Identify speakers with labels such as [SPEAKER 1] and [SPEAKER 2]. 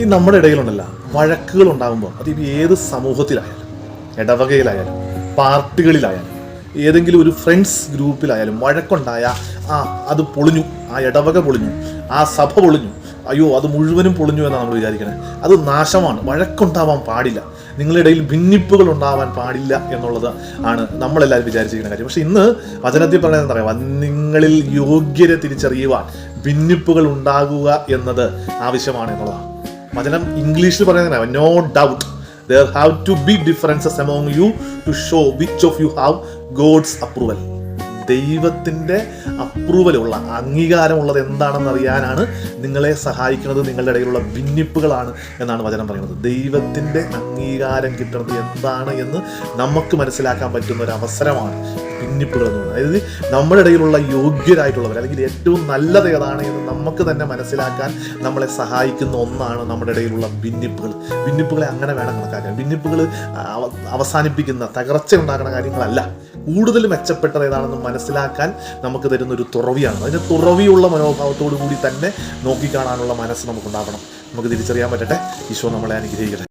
[SPEAKER 1] ഈ നമ്മുടെ ഇടയിലുണ്ടല്ല വഴക്കുകൾ ഉണ്ടാകുമ്പോൾ അത് ഇപ്പം ഏത് സമൂഹത്തിലായാലും ഇടവകയിലായാലും പാർട്ടികളിലായാലും ഏതെങ്കിലും ഒരു ഫ്രണ്ട്സ് ഗ്രൂപ്പിലായാലും വഴക്കുണ്ടായ ആ അത് പൊളിഞ്ഞു ആ ഇടവക പൊളിഞ്ഞു ആ സഭ പൊളിഞ്ഞു അയ്യോ അത് മുഴുവനും പൊളിഞ്ഞു എന്നാണ് നമ്മൾ വിചാരിക്കുന്നത് അത് നാശമാണ് വഴക്കുണ്ടാവാൻ പാടില്ല. നിങ്ങളുടെ ഇടയിൽ ഭിന്നിപ്പുകൾ ഉണ്ടാവാൻ പാടില്ല എന്നുള്ളത് ആണ് നമ്മളെല്ലാവരും വിചാരിച്ചിരിക്കുന്ന കാര്യം. പക്ഷെ ഇന്ന് വചനത്തിൽ പറയുന്നത് എന്താ പറയുക? നിങ്ങളിൽ യോഗ്യത തിരിച്ചറിയുവാൻ ഭിന്നിപ്പുകൾ ഉണ്ടാകുക എന്നത് ആവശ്യമാണ് എന്നുള്ളതാണ്. വചനം ഇംഗ്ലീഷിൽ പറയുന്നത് no doubt there have to be differences among you to show which of you have God's approval ദൈവത്തിന്റെ അപ്രൂവലുള്ള അംഗീകാരമുള്ളത് എന്താണെന്ന് അറിയാനാണ് നിങ്ങളെ സഹായിക്കുന്നത് നിങ്ങളുടെ ഇടയിലുള്ള ഭിന്നിപ്പുകളാണ് എന്നാണ് വചനം പറയുന്നത്. ദൈവത്തിന്റെ അംഗീകാരം കിട്ടുന്നത് എന്താണ് എന്ന് നമുക്ക് മനസ്സിലാക്കാൻ പറ്റുന്ന ഒരു അവസരമാണ് ഭിന്നിപ്പുകൾ എന്ന് പറയുന്നത് അതായത് നമ്മുടെ ഇടയിലുള്ള യോഗ്യരായിട്ടുള്ളവർ അല്ലെങ്കിൽ ഏറ്റവും നല്ലത് ഏതാണ് എന്ന് നമുക്ക് തന്നെ മനസ്സിലാക്കാൻ നമ്മളെ സഹായിക്കുന്ന ഒന്നാണ് നമ്മുടെ ഇടയിലുള്ള ഭിന്നിപ്പുകൾ. ഭിന്നിപ്പുകളെ അങ്ങനെ വേണം കണക്കാക്കാൻ. ഭിന്നിപ്പുകൾ അവസാനിപ്പിക്കുന്ന തകർച്ച ഉണ്ടാക്കുന്ന കാര്യങ്ങളല്ല. കൂടുതൽ മെച്ചപ്പെട്ടത് ഏതാണെന്ന് മനസ്സിലാക്കാൻ നമുക്ക് തരുന്ന ഒരു തുറവിയാണ്. അതിന് തുറവിയുള്ള മനോഭാവത്തോടു കൂടി തന്നെ നോക്കിക്കാണാനുള്ള മനസ്സ് നമുക്കുണ്ടാകണം നമുക്ക് തിരിച്ചറിയാൻ പറ്റട്ടെ. ഈശോ നമ്മളെ അനുഗ്രഹിക്കട്ടെ.